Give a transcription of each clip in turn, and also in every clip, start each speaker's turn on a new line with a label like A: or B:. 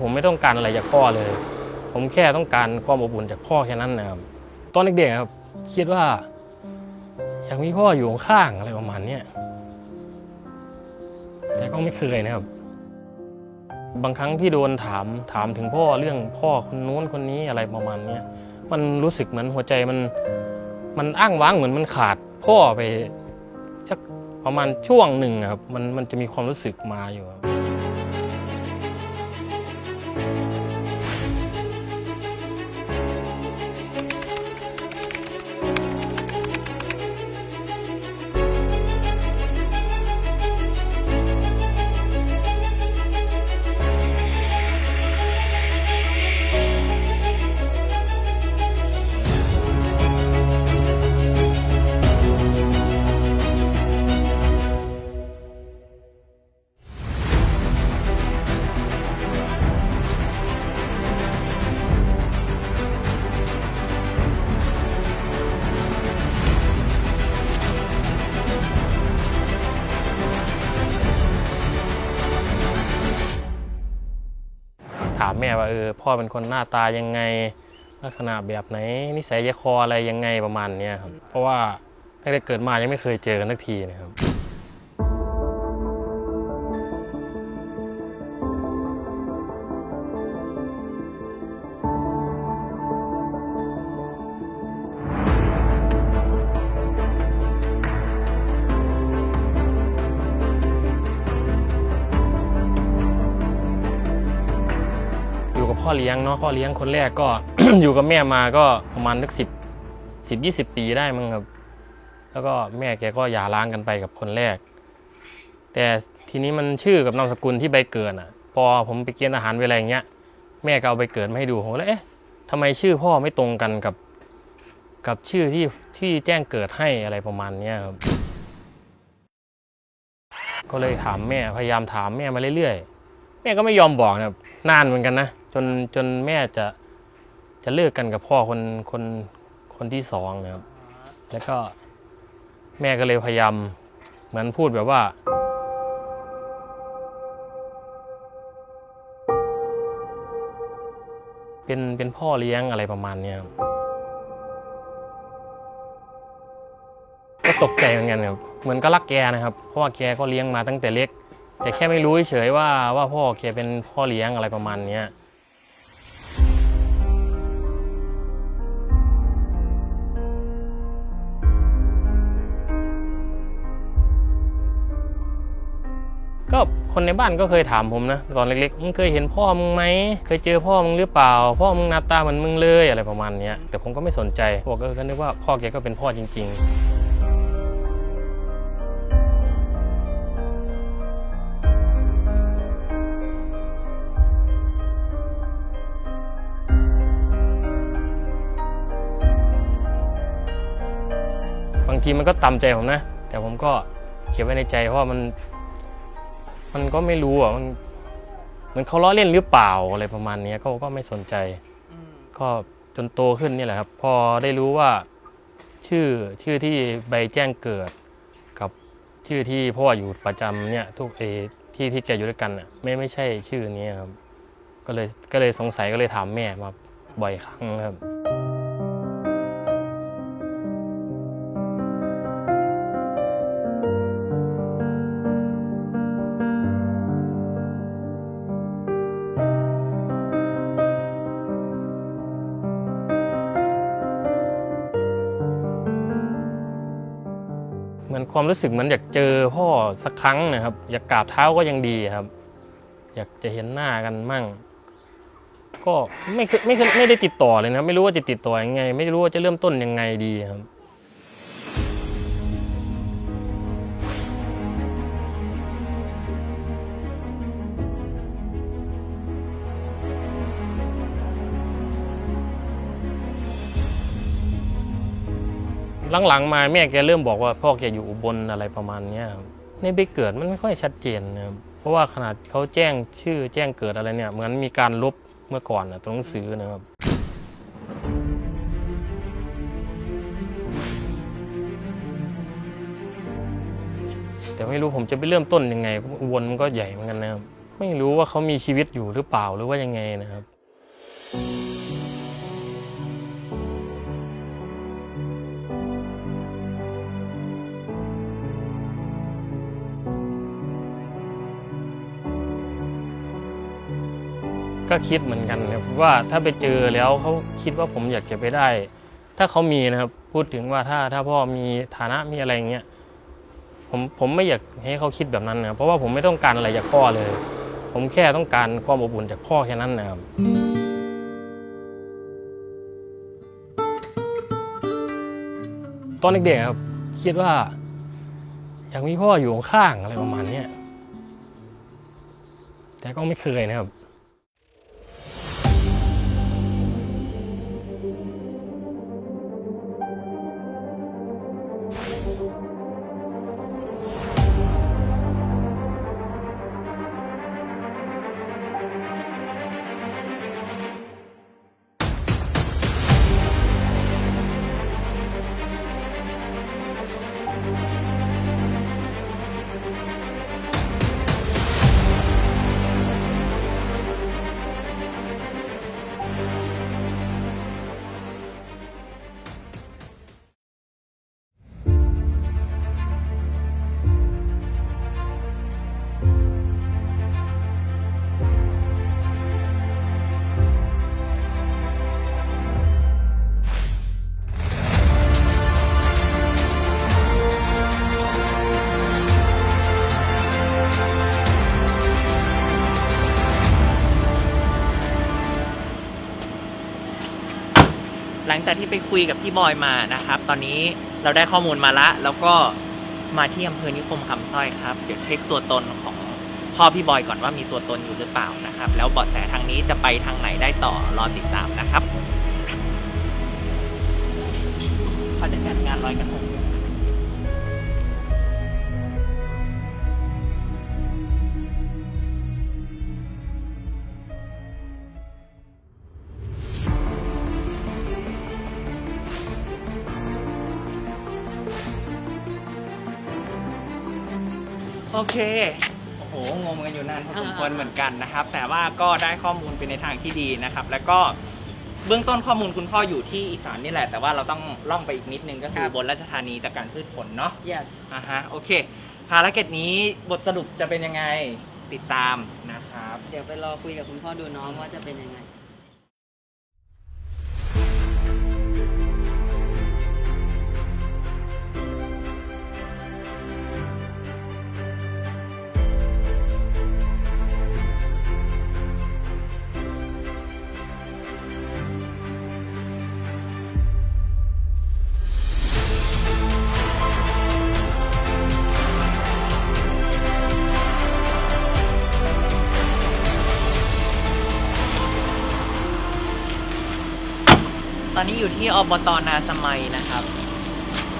A: ผมไม่ต้องการอะไรจากพ่อเลย ผมแค่ต้องการความอบอุ่นจากพ่อแค่นั้นนะครับ ตอนเด็กๆครับ คิดว่า อยากมีพ่ออยู่ข้างอะไรประมาณเนี้ยแต่ก็ไม่เคยนะครับ บางครั้งที่โดนถามถามถึงพ่อเรื่องพ่อคนนู้นคนนี้อะไรประมาณเนี้ยมันรู้สึกเหมือนหัวใจมัน มันอ้างว้างเหมือนมันขาด พ่อไปสักประมาณช่วงหนึ่งครับ มันมันจะมีความรู้สึกมาอยู่ครับ ถามแม่ว่าเออพ่อเป็นคนหน้าตายังไง ลักษณะแบบไหน นิสัยใจคออะไรยังไงประมาณเนี้ยครับเพราะว่าตั้งแต่เกิดมายังไม่เคยเจอกันสักทีนะครับ อยู่กับพ่อเลี้ยงเนาะพ่อเลี้ยงคนแรกก็ อยู่กับแม่มาก็ประมาณนึกสิบสิบยี่สิบปีได้มั้งครับ แล้วก็แม่แกก็หย่าร้างกันไปกับคนแรก แต่ทีนี้มันชื่อกับนามสกุลที่ใบเกิดอะ พอผมไปเกณฑ์อาหารเวลาอย่างเงี้ย แม่ก็เอาใบเกิดมาให้ดูผมก็เลยเอ๊ะทำไมชื่อพ่อไม่ตรงกันกับ กับชื่อที่ที่แจ้งเกิดให้อะไรประมาณเนี้ยครับก็เลยถามแม่พยายามถามแม่มาเรื่อยๆ แม่ก็ไม่ยอมบอกนะครับนานเหมือนกันนะ จนจนแม่จะจะเลิกกันกับพ่อคนคนคนที่สองนะครับ แล้วก็แม่ก็เลยพยายามเหมือนพูดแบบว่า เป็นเป็นพ่อเลี้ยงอะไรประมาณเนี้ยครับก็ตกใจเหมือนกันครับเหมือนก็รักแกนะครับ เพราะว่าแกก็เลี้ยงมาตั้งแต่เล็ก แต่แค่ไม่รู้เฉยๆว่าว่าพ่อแกเป็นพ่อเลี้ยงอะไรประมาณเนี้ย คนในบ้านก็เคยถามผมนะตอนเล็กๆมึงเคยเห็นพ่อมึงไหมเคยเจอพ่อมึงหรือเปล่า พ่อมึงหน้าตาเหมือนมึงเลยอะไรประมาณนี้แต่ผมก็ไม่สนใจบอกก็นึกว่าพ่อแกก็เป็นพ่อจริงๆบางทีมันก็ตำใจผมนะ แต่ผมก็เก็บไว้ในใจเพราะมัน มันก็ไม่รู้อะมันเหมันเขาล้อเล่นหรือเปล่าอะไรประมาณเนี้ยก็ก็ไม่สนใจ
B: อืม
A: ก็จนโตขึ้นนี่แหละครับ พอได้รู้ว่าชื่อชื่อที่ใบแจ้งเกิด กับชื่อที่พ่ออยู่ประจำเนี่ย ทุกเออที่ที่แกอยู่ด้วยกันอะไม่ไม่ใช่ชื่อนี้ครับ ก็เลยก็เลยสงสัยก็เลยถามแม่มาบ่อยครั้งครับ เหมือนความรู้สึกเหมือนอยากเจอพ่อสักครั้งนะครับ อยากกราบเท้าก็ยังดีครับ อยากจะเห็นหน้ากันมั่ง ก็ไม่ไม่ไม่ได้ติดต่อเลยนะ ไม่รู้ว่าจะติดต่อยังไง ไม่รู้ว่าจะเริ่มต้นยังไงดีครับ หลังๆมาแม่แกเริ่มบอกว่าพ่อแกอยู่อุบลอะไรประมาณเนี้ยครับในใบเกิดมันไม่ค่อยชัดเจนนะครับเพราะว่าขนาดเขาแจ้งชื่อแจ้งเกิดอะไรเนี่ยเหมือนมีการลบเมื่อก่อนนะตัวหนังสือนะครับแต่ไม่รู้ผมจะไปเริ่มต้นยังไงอุบลมันก็ใหญ่เหมือนกันนะครับ ไม่รู้ว่าเขามีชีวิตอยู่หรือเปล่าหรือว่ายังไงนะครับ ก็คิดเหมือนกันครับว่าถ้าไปเจอแล้วเขาคิดว่าผมอยากจะไปได้ ถ้าเขามีนะครับพูดถึงว่าถ้าถ้าพ่อมีฐานะมีอะไรอย่างเงี้ยผมผมไม่อยากให้เขาคิดแบบนั้นนะเพราะว่าผมไม่ต้องการอะไรจากพ่อเลย ผมแค่ต้องการความอบอุ่นจากพ่อแค่นั้นนะครับตอนเด็กๆครับคิดว่า อยากมีพ่ออยู่ข้างอะไรประมาณนี้แต่ก็ไม่เคยนะครับ
B: งจากที่ไปคุยกับพี่บอยมานะครับ ตอนนี้เราได้ข้อมูลมาละ แล้วก็มาที่อำเภอนิคมคำสร้อยครับ เดี๋ยวเช็คตัวตนของพ่อพี่บอยก่อนว่ามีตัวตนอยู่หรือเปล่านะครับ แล้วเบาะแสทางนี้จะไปทางไหนได้ต่อรอติดตามนะครับพอจะจัดงานลอยกระทง อสมควรเหมือนกันนะครับ แต่ว่าก็ได้ข้อมูลไปในทางที่ดีนะครับ แล้วก็เบื้องต้นข้อมูลคุณพ่ออยู่ที่อีสานนี่แหละ แต่ว่าเราต้องล่องไปอีกนิดนึงก็คือ
C: ครับ
B: บนราชธานีตะการพืชผลเนาะ
C: yes
B: อ่าฮะโอเค ภารกิจนี้บทสรุปจะเป็นยังไงติดตามนะครับ
C: เดี๋ยวไปรอคุยกับคุณพ่อดูน้องว่าจะเป็นยังไง
B: อนนี้อยู่ที่อบตนาสมัยนะครับ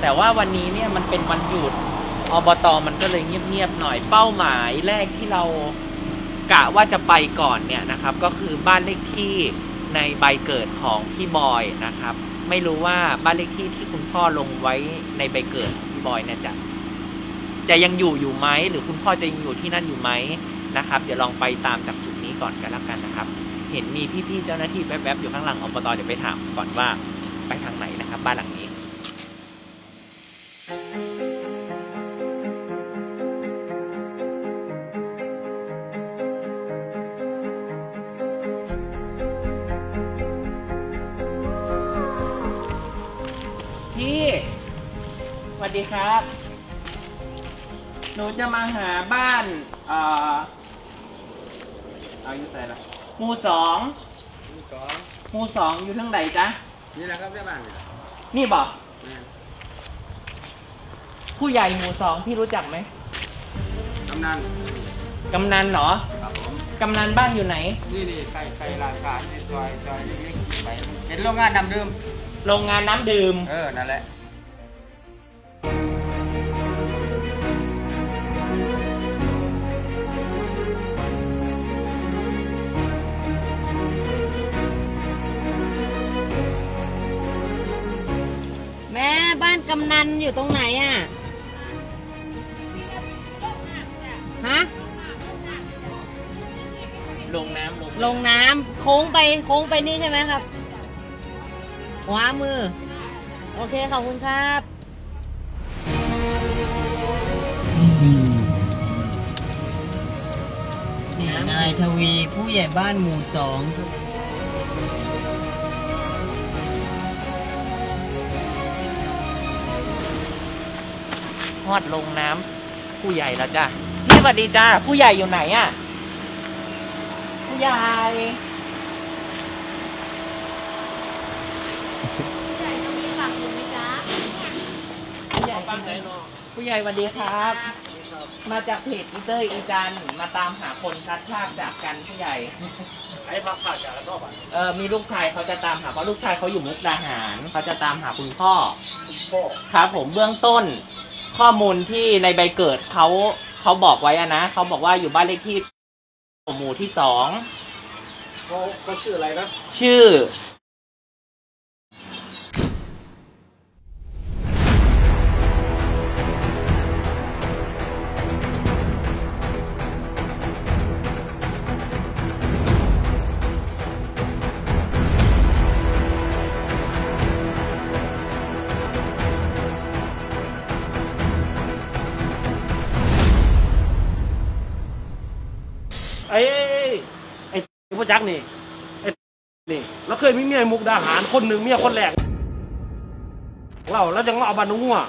B: แต่ว่าวันนี้เนี่ยมันเป็นวันหยุดอบตมันก็เลยเงียบๆหน่อยเป้าหมายแรกที่เรากะว่าจะไปก่อนเนี่ยนะครับ ก็คือบ้านเลขที่ในใบเกิดของพี่บอยนะครับ ไม่รู้ว่าบ้านเลขที่ที่คุณพ่อลงไว้ในใบเกิดพี่บอยเนี่ยจะจะยังอยู่อยู่ไหมหรือคุณพ่อจะยังอยู่ที่นั่นอยู่ไหมนะครับ เดี๋ยวลองไปตามจากจุดนี้ก่อนกันแล้วกันนะครับ เห็นมีพี่ๆเจ้าหน้าที่แวบๆอยู่ข้างหลังอบตเดี๋ยวไปถามก่อนว่าไปทางไหนนะครับ บ้านหลังนี้พี่สวัสดีครับ หนูจะมาหาบ้าน เอ่อเอาอยู่ไหนละ หมู่สอง
D: นี่สอง
B: หมู่สองอยู่ทางไหนจ๊ะ
D: นี่แหละครับได้บ้านนี่แหละ
B: นี่บอก
D: แม่น
B: ผู้ใหญ่หมู่สองพี่รู้จักไหม
D: กำนัน
B: กำนันเหรอ
D: ครับผม
B: กำนันบ้านอยู่ไหน
D: นี่นี่ใครใครร้านค้าในซอยซอยเล็กๆไป เห็นโรงงานน้ำดื่ม
B: โรงงานน้ำดื่ม
D: เออ นั่นแหละ
E: กำนันอยู่ตรงไหนอะ ฮะ
B: ลงน้ำลง
E: ลงน้ำโค้งไปโค้งไปนี่ใช่ไหมครับขวามือ โอเค ขอบคุณครับ
C: นี่นายทวีผู้ใหญ่บ้านหมู่สอง
B: อดลงน้ำผู้ใหญ่แล้วจ้ะพี่สวัสดีจ้าผู้ใหญ่อยู่ไหนอะผู้ใหญ่
E: ใหญ่ต้องมีฝากคุณไหมจ๊ะ
B: ผู้ใหญ่ผู้ใหญ่สวัสดีครับ มาจากเพจอีเตอร์อีจันมาตามหาคนคัดชากจากกันผู้ใหญ่
A: ไอ้พักผ่าจากแล้วก็บัตร
B: เออมีลูกชายเขาจะตามหาเพราะลูกชายเขาอยู่มุกดาหารเขาจะตามหาคุณพ่อ
A: พ่อ
B: ครับผมเบื้องต้น ข้อมูลที่ในใบเกิดเขาเขาบอกไว้อะนะเขาบอกว่าอยู่บ้านเลขที่หมู่ที่สอง
A: เขาเขาชื่ออะไรนะ
B: ชื่อ
F: จักนี่ไอ้นี่เราเคยมีเมียมุกดาหารคนหนึ่งเมียคนแรกเราแล้วยังมาเอาบานนุ่งอะ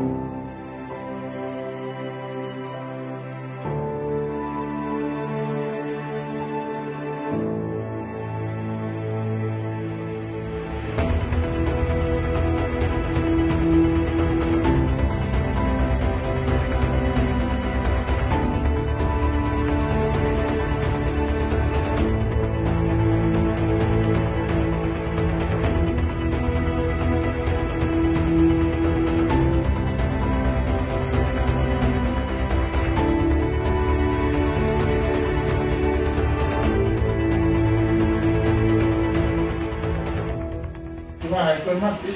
G: ว่า